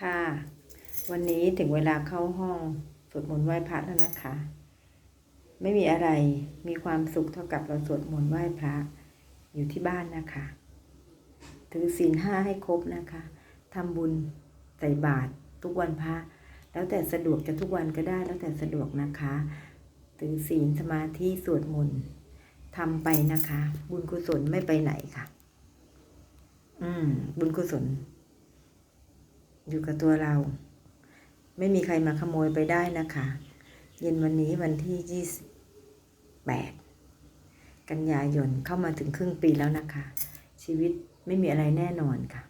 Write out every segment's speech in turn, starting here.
ค่ะ วันนี้ถึงเวลาเข้าห้องสวดมนต์ไหว้พระแล้วนะคะ ไม่มีอะไรมีความสุขเท่ากับเราสวดมนต์ไหว้พระอยู่ที่บ้านนะคะ ถือศีลห้าให้ครบนะคะทำบุญใส่บาตรทุกวันพระ แล้วแต่สะดวกจะทุกวันก็ได้แล้วแต่สะดวกนะคะ ถือศีลสมาธิสวดมนต์ทำไปนะคะ บุญกุศลไม่ไปไหนค่ะ อืม บุญกุศล อยู่กับตัวเรา ไม่มีใครมาขโมยไปได้นะคะ เย็นวันนี้วันที่ 28 กันยายนเข้ามาถึงครึ่งปีแล้วนะคะ ชีวิตไม่มีอะไรแน่นอนค่ะ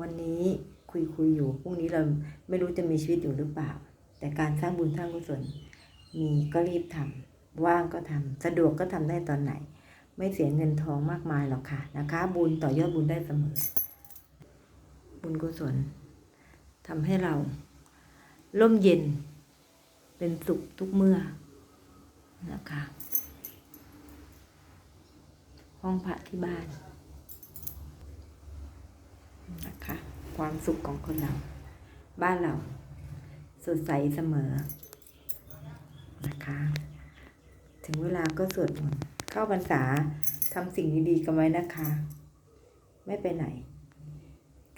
วันนี้คุยคุยอยู่พรุ่งนี้เราไม่รู้จะมีชีวิตอยู่หรือเปล่า แต่การสร้างบุญสร้างกุศลมีก็รีบทำว่างก็ทำสะดวกก็ทำได้ตอนไหน ไม่เสียเงินทองมากมายหรอกค่ะนะคะ บุญต่อยอดบุญได้เสมอ บุญกุศลทำให้เราร่มเย็น เป็นสุขทุกเมื่อนะคะ ห้องพระที่บ้านนะคะ ความสุขของคนเรา บ้านเราสดใสเสมอนะคะ ถึงเวลาก็สวดมนต์เข้าพรรษาทำสิ่งดีๆกันไว้นะคะ ไม่ไปไหน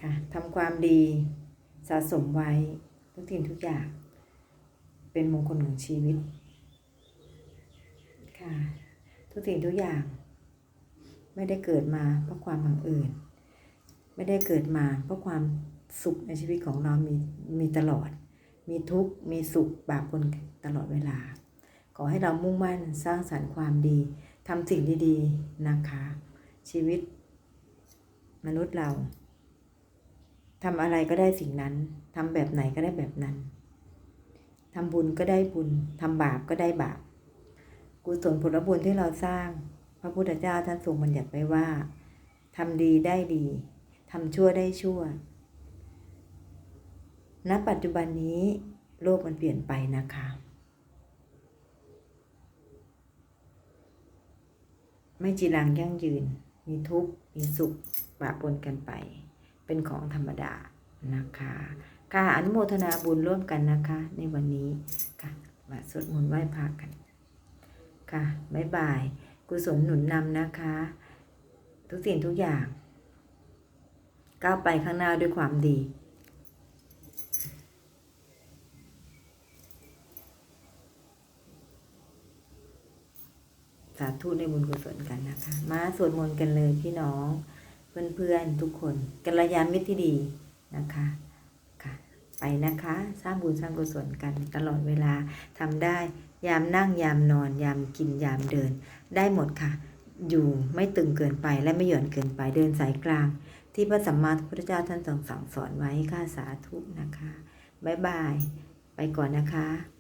ค่ะทำความดีสะสมไว้ ทุกสิ่งทุกอย่าง เป็นมงคลของชีวิต ค่ะ ทุกสิ่งทุกอย่าง ไม่ได้เกิดมาเพราะความบังเอิญไม่ได้เกิดมาเพราะความสุขในชีวิตของเรามีมีตลอด มีทุกข์มีสุขปะปนกันตลอดเวลา ขอให้เรามุ่งมั่นสร้างสรรค์ความดีทำสิ่งดีๆนะคะ ชีวิตมนุษย์เรา ทำอะไรก็ได้สิ่งนั้นทำแบบไหนก็ได้แบบนั้นทำบุญก็ได้บุญทำบาปก็ได้บาป กุศลผลบุญที่เราสร้าง พระพุทธเจ้าท่านทรงบัญญัติไว้ว่าทำดีได้ดีทำชั่วได้ชั่ว ณ ปัจจุบันนี้โลกมันเปลี่ยนไปนะคะ ไม่จีรังยั่งยืน มีทุกข์ มีสุขปะปนกันไป เป็นของธรรมดานะคะค่ะอนุโมทนาบุญร่วมกันนะคะ ในวันนี้ค่ะมาสวดมนต์ไหว้พระกัน ค่ะบ๊ายบาย กุศลหนุนนำนะคะ ทุกสิ่งทุกอย่าง ก้าวไปข้างหน้าด้วยความดีสาธุในบุญกุศลกันนะคะ มาสวดมนต์กันเลยพี่น้อง เพื่อนๆทุกคนกัลยาณมิตรที่ดีนะคะค่ะไปนะคะสร้างบุญสร้างกุศลกันตลอดเวลาทำได้ยามนั่งยามนอน ยามกินยามเดิน ได้หมดค่ะ อยู่ไม่ตึงเกินไปและไม่หย่อนเกินไปเดินสายกลาง ที่พระสัมมาสัมพุทธเจ้าท่านทรงสั่งสอนไว้ค่ะสาธุนะคะบ๊ายบาย ไปก่อนนะคะ